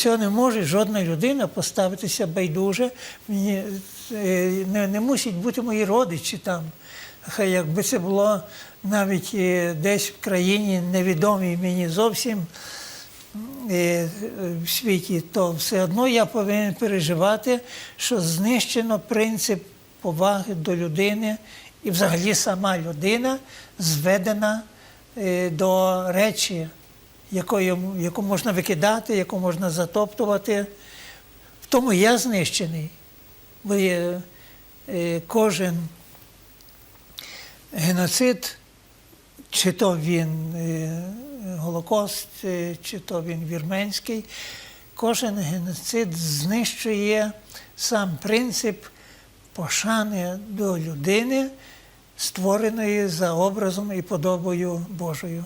Цього не може жодна людина поставитися байдуже. Мені е, не, не мусять бути мої родичі там. Хай якби це було навіть е, десь в країні невідомій мені зовсім е, в світі, то все одно я повинен переживати, що знищено принцип поваги до людини, і взагалі сама людина зведена до речі, яку можна викидати, яку можна затоптувати. В тому я знищений. Бо є, е, кожен геноцид, чи то він е, Голокост, е, чи то він вірменський, кожен геноцид знищує сам принцип пошани до людини, створеної за образом і подобою Божою.